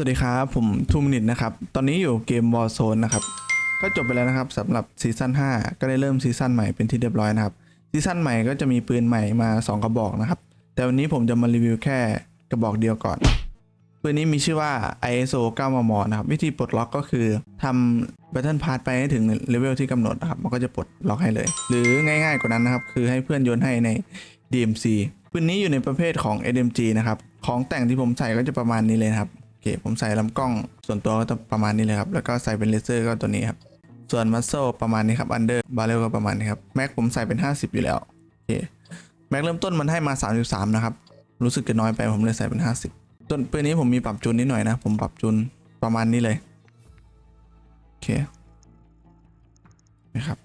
วัสดีครับผมทูมินิตนะครับ ตอนนี้อยู่เกมวอลโซนนะครับ ก็จบไปแล้วนะครับสำหรับซีซั่น5ก็ได้เริ่มซีซั่นใหม่เป็นที่เรียบร้อยนะครับซีซั่นใหม่ก็จะมีปืนใหม่มา 2 กระบอก นะครับ แต่วันนี้ผมจะมารีวิวแค่กระบอกเดียวก่อนปืนนี้มีชื่อว่า ISO 9มมนะครับ วิธีปลดล็อกก็คือทำตเทิลพาร์ตไปให้ถึงเลเวลที่กำหนดนะครับมันก็จะปลดล็อกให้เลย หรือง่ายๆกว่านั้นนะครับคือให้เพื่อนโยนให้ใน DMC ปืนนี้อยู่ในประเภทของ SMG นะครับของแต่งที่ผมใส่ก็จะประมาณนี้เลยครับโอเค ผมใส่ลำกล้องส่วนตัวก็ประมาณนี้ เลย ครับ แล้วก็ใส่ เป็น เลเซอร์ ก็ตัวนี้ ครับ ส่วนมัสโซประมาณนี้ ครับ อันเดอร์บาร์เรลก็ประมาณนี้ ครับแม็กผมใส่เป็น 50 อยู่ แล้วโอเคแม็กเริ่มต้นมันให้มา33 นะครับ รู้สึกจะน้อยไปผมเลยใส่เป็น 50 ต้นปืนนี้ผมมีปรับจูนนิดหน่อยนะผมปรับจูนประมาณนี้เลยโอเคนะครับ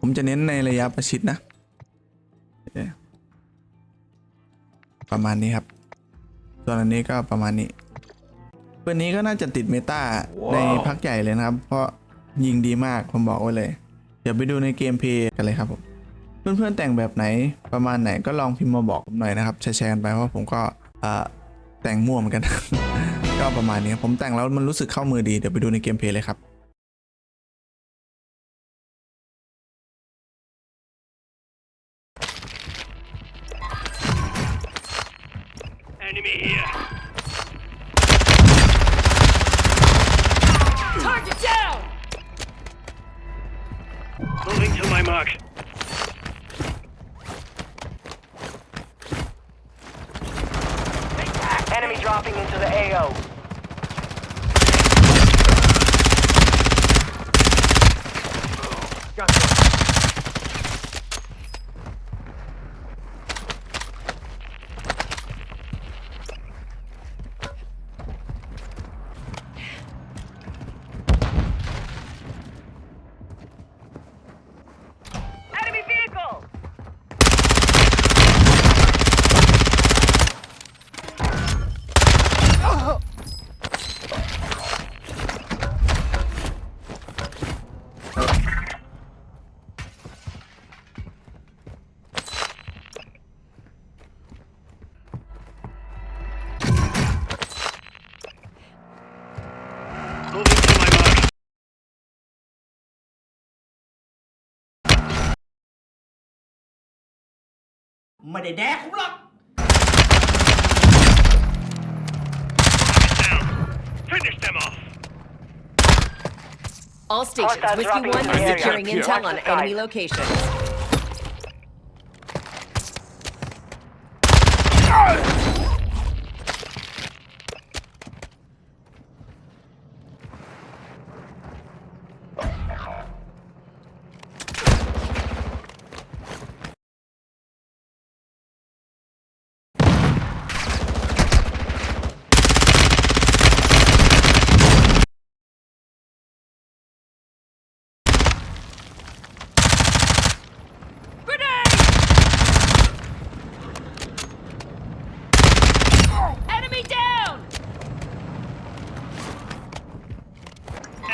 ผมจะเน้นในระยะประชิดนะ ประมาณนี้ครับ่วนอันนี้ก็ประมาณนี้ปืนนี้ก็น่าจะติดเมตา wow. ในพักใหญ่เลยนะครับ เพราะยิงดีมากผมบอกไว้เลย เดี๋ยวไปดูในเกมเพย์กันเลยครับผม เพื่อนๆแต่งแบบไหนประมาณไหนก็ลองพิมพ์มาบอกผมหน่อยนะครับแชร์กันไปเพราะผมก็แต่งมั่วเหมือนกัน ก็ประมาณนี้ผมแต่งแล้วมันรู้สึกเข้ามือดีเดี๋ยวไปดูในเกมเพย์เลยครับ Enemy here. Target down! Moving to my mark. Enemy dropping into the AO. Finish them off. All stations, Whiskey 1 is securing intel on enemy side. locations.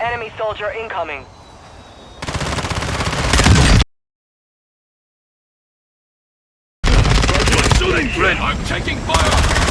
Enemy soldier incoming. You're shooting, friend! I'm taking fire!